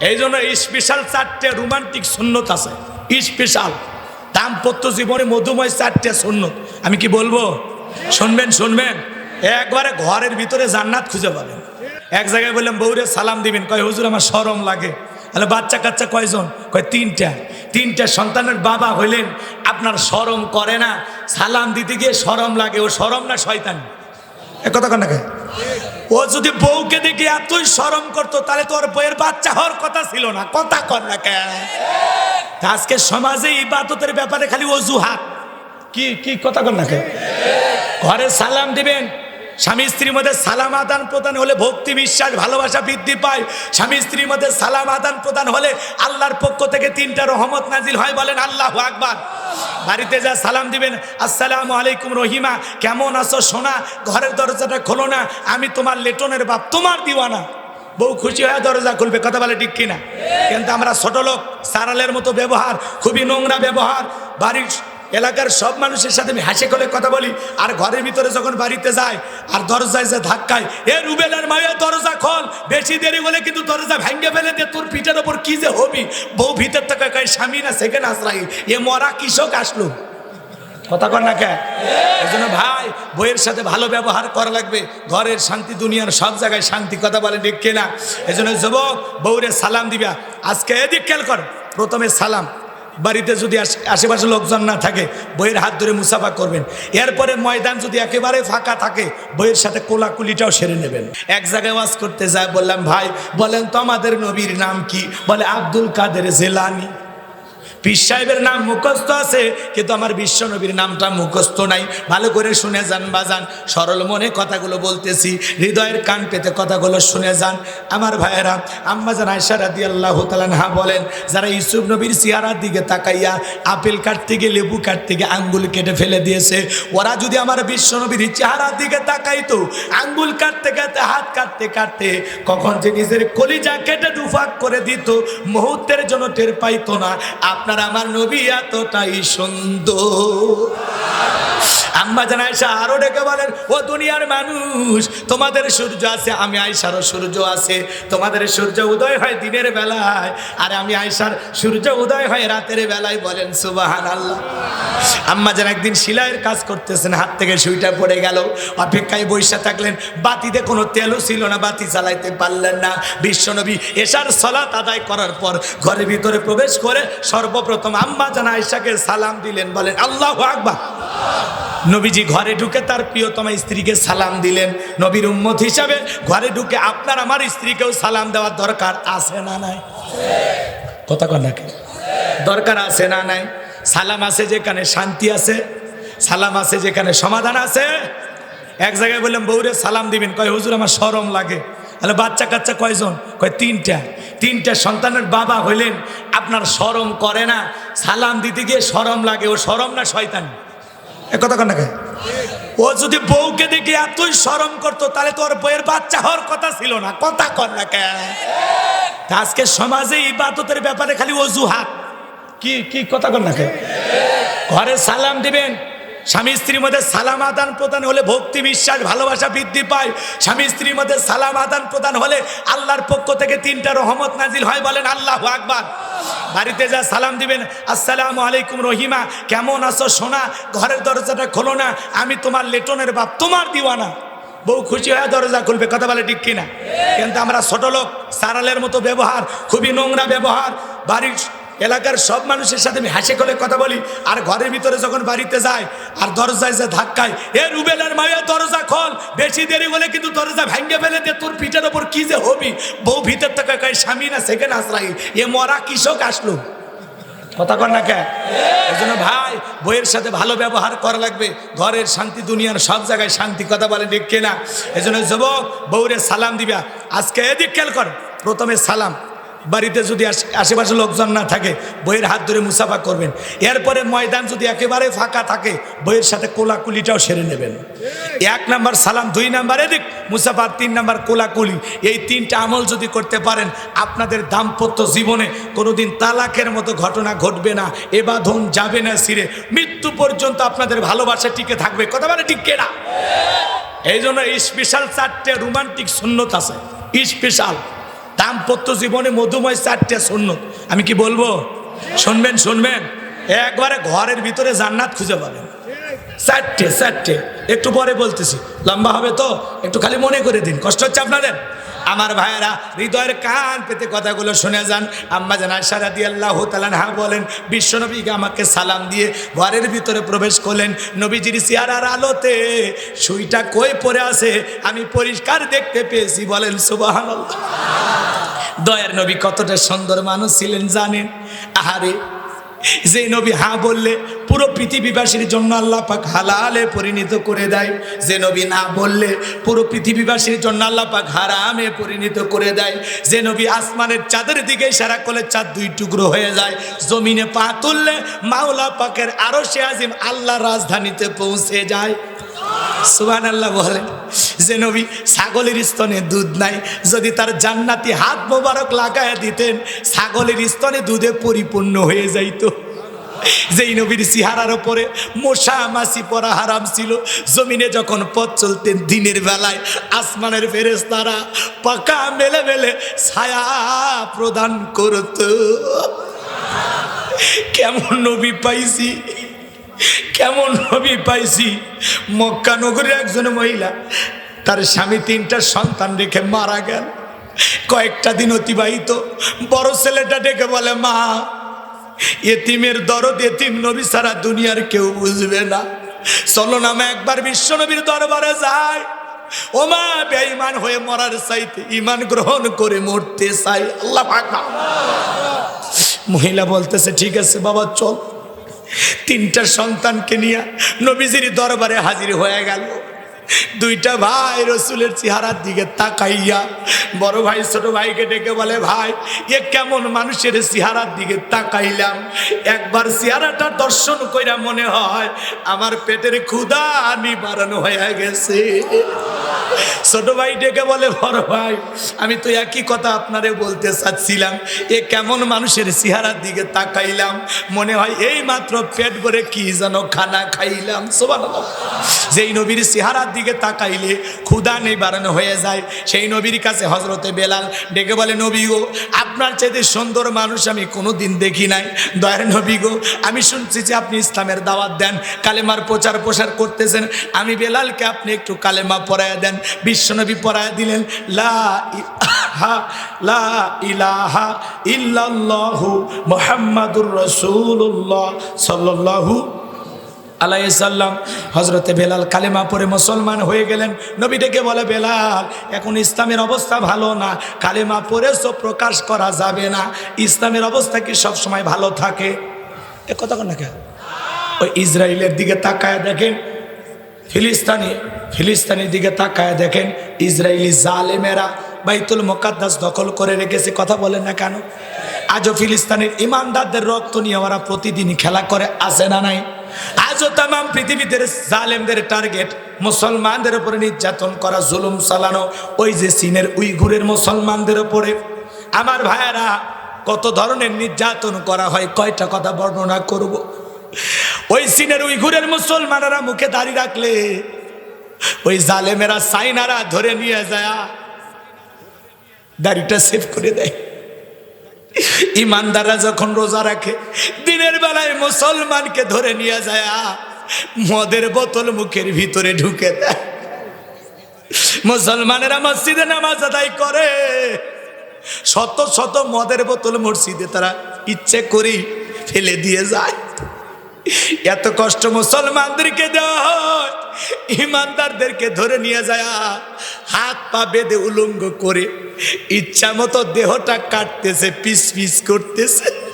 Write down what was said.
এই জন্য স্পেশাল চারটে রোমান্টিক সুন্নত আছে। স্পেশাল দাম্পত্য জীবনে মধুময় চারটে সুন্নত। আমি কি বলব? শুনবেন শুনবেন। একবারে ঘরের ভিতরে জান্নাত খুঁজে পাবেন। এক জায়গায় বললাম, বউরে সালাম দিবেন। কয়, হুজুর, আমার সরম লাগে। তাহলে বাচ্চা কাচ্চা কয়জন? কয়, তিনটা। তিনটা সন্তানের বাবা হইলেন, আপনার সরম করে না। সালাম দিতে গিয়ে সরম লাগে। ও সরম না শয়তান? এ কথা কন? ও যদি বউকে দেখে এতই সরম করতো, তাহলে তোর বইয়ের বাচ্চা হওয়ার কথা ছিল না। কথা কর না কেন? আজকে সমাজে ইবাদতের ব্যাপারে খালি অজুহাত। কি কি কথা কর না কেন? ঘরে সালাম দিবেন স্বামী স্ত্রীর মধ্যে সালাম আদান প্রদান হলে ভক্তি বিশ্বাস, ভালোবাসা বৃদ্ধি পায়। স্বামী স্ত্রীর মধ্যে সালাম আদান প্রদান হলে আল্লাহর পক্ষ থেকে তিনটা রহমত নাজিল হয় বলেন আল্লাহ আকবার। বাড়িতে যা সালাম দিবেন, আসসালামু আলাইকুম রহিমা, কেমন আছো সোনা? ঘরের দরজাটা খোলো না, আমি তোমার লেটনের বাপ, তোমার দিওয়ানা। বউ খুশি হয়ে দরজা খুলবে, কথা বলে ঠিক কিনা? কিন্তু আমরা ছোট লোক, সারালের মতো ব্যবহার, খুবই নোংরা ব্যবহার। বাড়ির এলাকার সব মানুষের সাথে আমি হাসি করে কথা বলি। আর ঘরের ভিতরে যখন বাড়িতে যায়, আর দরজায় যে ধাক্কায়, এ রুবেলের মায়ের দরজা খোল। বেশি দেরি হলে কিন্তু দরজা ভেঙে ফেলে দে, তোর পিঠের ওপর কি যে হবি? বউ ভিতর থেকে কয়, স্বামী না সেকেন্ড আসলাই এ মরা কৃষক আসলো। কথা কর না কে? এই জন্য ভাই বইয়ের সাথে ভালো ব্যবহার করা লাগবে। ঘরের শান্তি, দুনিয়ার সব জায়গায় শান্তি, কথা বলে ঠিক কিনা? এই জন্য যুবক, বউরে সালাম দিবা। আজকে এদিক খেয়াল কর, প্রথমে সালাম। বাড়িতে যদি আশ- আশেপাশে লোকজন না থাকে, বইয়ের হাত ধরে মুসাফা করবেন। এরপরে ময়দান যদি একেবারে ফাঁকা থাকে, বইয়ের সাথে কোলাকুলিটাও সেরে নেবেন। এক জায়গায় ওয়াজ করতে যায়, বললাম, ভাই, বলেন তো আমাদের নবীর নাম কি? বলে, আব্দুল কাদের জেলানি। পীর সাহেবের নাম মুখস্থ আছে, কিন্তু আমার বিশ্ব নবীর নামটা মুখস্থ নাই। ভালো করে শুনে যান বাজান, সরল মনে কথাগুলো বলতেছি, হৃদয়ের কান পেতে কথাগুলো শুনে যান। আমার ভাইয়েরা, আম্মা জান আয়সা রাদি আল্লাহ হা বলেন, যারা ইসুফ নবীর চেহারার দিকে তাকাইয়া আপেল কাটতে গিয়ে লেবু কাটতে গিয়ে আঙ্গুল কেটে ফেলে দিয়েছে, ওরা যদি আমার বিশ্ব নবীর চেহারার দিকে তাকাইতো, আঙ্গুল কাটতে কাটতে, হাত কাটতে কাটতে, কখন যে নিজের কলিজা কেটে দুফাক করে দিত, মুহূর্তের জন্য টের পাইতো না। আপনার আমার নবী এতটাই সুন্দর। আম্মা জান আয়সা আরও ডেকে বলেন, ও দুনিয়ার মানুষ, তোমাদের সূর্য আছে, আমি আয়সারও সূর্য আছে। তোমাদের সূর্য উদয় হয় দিনের বেলায়। আর আমি আয়সার সূর্য উদয় হয় রাতের বেলায়। বলেন সুবাহান আল্লাহ আম্মা যেন একদিন সিলাইয়ের কাজ করতেছেন, হাত থেকে সুইটা পড়ে গেল। অপেক্ষায় বৈশা থাকলেন, বাতিতে কোনো তেলও ছিল না, বাতি চালাইতে পারলেন না। বিশ্বনবী এশার সলাত আদায় করার পর ঘরের ভিতরে প্রবেশ করে সর্বপ্রথম আম্মা জান আয়সাকে সালাম দিলেন, বলেন, আল্লাহ আকবার। নবীজি ঘরে ঢুকে তার প্রিয়তমা স্ত্রীকে সালাম দিলেন। নবীর উম্মত হিসাবে ঘরে ঢুকে আপনার আমার স্ত্রীকেও সালাম দেওয়ার দরকার আছে না নাই? কথা কর নাকি দরকার আছে না নাই? সালাম আছে যেখানে শান্তি আছে, সালাম আছে যেখানে সমাধান আছে। এক জায়গায় বললাম, বউরে সালাম দিবেন। কয়, হুজুর, আমার সরম লাগে। তাহলে বাচ্চা কাচ্চা কয়জন? কয় তিনটা। তিনটা সন্তানের বাবা হইলেন আপনার সরম করে না। সালাম দিতে গিয়ে সরম লাগে। ও সরম না শয়তান? এ কথা কন না কে? ও যদি বউকে দেখে এতই সরম করতো তাহলে তোর বইয়ের বাচ্চা হওয়ার কথা ছিল না। কথা কর না কে? তা আজকে সমাজে ইবাদতের ব্যাপারে খালি অজুহাত। কি কি কথা কর না কে? ঘরে সালাম দিবেন স্বামী স্ত্রীর মধ্যে সালাম আদান প্রদান হলে ভক্তি বিশ্বাস, ভালোবাসা বৃদ্ধি পায়। স্বামী স্ত্রীর মধ্যে সালাম আদান প্রদান হলে আল্লাহর পক্ষ থেকে তিনটা রহমত নাজিল হয় বলেন আল্লাহ আকবার। বাড়িতে যা সালাম দিবেন, আসসালামু আলাইকুম রহিমা, কেমন আছো সোনা? ঘরের দরজাটা খোলো না, আমি তোমার লেটনের বাপ, তোমার দিওয়ানা। বউ খুশি হয়ে দরজা খুলবে, কথা বলে ঠিক কিনা? কিন্তু আমরা ছোট লোক, সারালের মতো ব্যবহার, খুবই নোংরা ব্যবহার, বাড়ির এলাকার সব মানুষের সাথে আমি হাসি করে কথা বলি। আর ঘরের ভিতরে যখন বাড়িতে যায় আর দরজায় যে ধাক্কায়, এ রুবেলের মায়ের দরজা খোল। বেশি দেরি হলে কিন্তু দরজা ভেঙে ফেলে দে, তোর পিঠের ওপর কি যে হবি? বউ ভিতর থেকে কয়, স্বামী না সেকেন্ড আসলাই এ মরা কৃষক আসলো। কথা কর না কে? এই জন্য ভাই বইয়ের সাথে ভালো ব্যবহার করা লাগবে। ঘরের শান্তি, দুনিয়ার সব জায়গায় শান্তি, কথা বলে ঠিক কিনা? এই জন্য যুবক, বউরে সালাম দিবা। আজকে এদিক খেয়াল কর, প্রথমে সালাম। বাড়িতে যদি আশে- আশেপাশে লোকজন না থাকে বইয়ের হাত ধরে মুসাফা করবেন। এরপরে ময়দান যদি একেবারে ফাঁকা থাকে বইয়ের সাথে কোলাকুলিটাও সেরে নেবেন। এক নাম্বার সালাম দুই নাম্বার এদিক মুসাফার তিন নাম্বার কোলাকুলি। এই তিনটা আমল যদি করতে পারেন আপনাদের দাম্পত্য জীবনে কোনোদিন তালাকের মতো ঘটনা ঘটবে না এ বাঁধন যাবে না সিরে মৃত্যু পর্যন্ত আপনাদের ভালোবাসা টিকে থাকবে। কথা মানে টিকে না এই জন্য স্পেশাল চারটে রোমান্টিক সুন্নত আছে। স্পেশাল। দাম্পত্য জীবনে মধুময় চারটে সুন্নত। আমি কি বলব? শুনবেন শুনবেন। একবারে ঘরের ভিতরে জান্নাত খুঁজে পাবেন। চারটে চারটে। একটু পরে বলতেছি। লম্বা হবে তো? একটু খালি মনে করে দিন। কষ্ট হচ্ছে আপনাদের? আমার ভাইয়েরা, হৃদয়ের কান পেতে কথাগুলো শুনে যান। আম্মা জান দিয়ে আল্লাহ তালানহা বলেন, বিশ্বনবীকে আমাকে সালাম দিয়ে ঘরের ভিতরে প্রবেশ করলেন। নবীজির চেহারার আলোতে সুইটা কই পরে আছে? আমি পরিষ্কার দেখতে পেয়েছি, বলেন সুবাহান দয়ার নবী কতটা সুন্দর মানুষ ছিলেন জানেন? আহারে, যে নবী হা বললে পুরো পৃথিবীবাসীর জন্য আল্লাহ পাক হালালে পরিণত করে দেয়। যে নবী না বললে পুরো পৃথিবীবাসীর জন্য আল্লাহ পাক হারামে পরিণত করে দেয়। যে নবী আসমানের চাঁদের দিকে সারা করলে চাঁদ দুই টুকরো হয়ে যায়। জমিনে পা তুললে মাওলা পাকের আরও সে আজিম আল্লাহ রাজধানীতে পৌঁছে যায়। সুবান আল্লাহ বলেন যে নবী ছাগলের স্তনে দুধ নাই, যদি তার জান্নাতি হাত মোবারক লাগায় দিতেন, ছাগলের স্তনে দুধে পরিপূর্ণ হয়ে যাইতো। যেই নবীর সিহারার ওপরে মশা মাসি পরা হারাম ছিল, জমিনে যখন পথ চলতেন দিনের বেলায়, আসমানের ফেরেস তারা পাকা মেলে মেলে ছায়া প্রদান করত। কেমন নবী পাইছি? কেমন নবী পাইছি? মক্কা নগরের একজন মহিলা, তার স্বামী তিনটা সন্তান রেখে মারা গেল। কয়েকটা দিন অতিবাহিত। বড় ছেলেটা ডেকে বলে, মা, এতিমের দরদ এতিম নবী সারা দুনিয়ার কেউ বুঝবে না। চলো না একবার বিশ্ব নবীর দরবারে যাই। ও মা, বেঈমান হয়ে মরার চাইতে ইমান গ্রহণ করে মরতে চাই। আল্লাহ মহিলা বলতেছে, ঠিক আছে বাবা, চল। তিনটা সন্তানকে নিয়ে নবীজির দরবারে হাজির হয়ে গেল। দুইটা ভাই রসুলের চেহারার দিকে তাকাইয়া বড় ভাই, ছোট ভাইকে ডেকে বলে, ভাই, এ কেমন মানুষের চেহারার দিকে তাকাইলাম? একবার চেহারাটা দর্শন কইরা মনে হয় আমার পেটের ক্ষুধা নিবারণ হয়ে গেছে। ছোট ভাই ডেকে বলে, বড় ভাই, আমি তো একই কথা আপনারে বলতে চাচ্ছিলাম। এ কেমন মানুষের চেহারার দিকে তাকাইলাম। মনে হয় এই মাত্র পেট ভরে কি যেন খানা খাইলাম। যেই নবীর চেহারার দিকে তাকাইলে ক্ষুধা নেই বাড়ানো হয়ে যায়। সেই নবীর কাছে হজরতে বেলাল ডেকে বলে, নবী গো, আপনার চাইতে সুন্দর মানুষ আমি কোনো দিন দেখি নাই। দয়ার নবী গো, আমি শুনছি যে আপনি ইসলামের দাওয়াত দেন, কালেমার প্রচার প্রসার করতেছেন। আমি বেলালকে আপনি একটু কালেমা পড়ায় দেন বিশ্বনবী পড়ায় দিলেন, লা ইলাহা ইল্লাল্লাহু মুহাম্মাদুর রাসূলুল্লাহ সাল্লাল্লাহু আলাইসাল্লাম হজরতে বেলাল কালেমা পরে মুসলমান হয়ে গেলেন। নবী ডেকে বলে, বেলাল, এখন ইসলামের অবস্থা ভালো না, কালেমা পরে সব প্রকাশ করা যাবে না। ইসলামের অবস্থা কি সবসময় ভালো থাকে? এ কথা কেন ওই ইসরায়েলের দিকে তাকায় দেখেন ফিলিস্তানি, ফিলিস্তানির দিকে তাকায় দেখেন ইসরায়েলি জালেমেরা বাইতুল মোকাদ্দাস দখল করে রেখেছে, কথা বলেন না কেন? আজও ফিলিস্তানের ইমানদারদের রক্ত নিয়ে ওরা প্রতিদিন খেলা করে আসে না নাই? আজও তাম পৃথিবীতে জালেমদের টার্গেট, মুসলমানদের উপরে নির্যাতন করা, জুলুম চালানো, ওই যে চীনের উইঘুরের মুসলমানদের উপরে। আমার ভাইয়েরা, কত ধরনের নির্যাতন করা হয়, কয়টা কথা বর্ণনা করব। ওই চীনের উইঘুরের মুসলমানেরা মুখে দাঁড়িয়ে রাখলে, ওই জালেমেরা সাইনারা ধরে নিয়ে যায়, দাড়িটা সেভ করে দেয়। ইমানদাররা যখন রোজা রাখে, দিনের বেলায় মুসলমানকে ধরে নিয়ে যায়, মদের বোতল মুখের ভিতরে ঢুকে দেয়। মুসলমানেরা মসজিদে নামাজ আদায় করে, শত শত মদের বোতল মসজিদে তারা ইচ্ছে করেই ফেলে দিয়ে যায়। এত কষ্ট মুসলমানদেরকে দেওয়া হয়। ইমানদারদেরকে ধরে নিয়ে যায়। হাত পা বেঁধে উলঙ্গ করে ইচ্ছা মতো দেহটা কাটতেছে, পিস পিস করতেছে।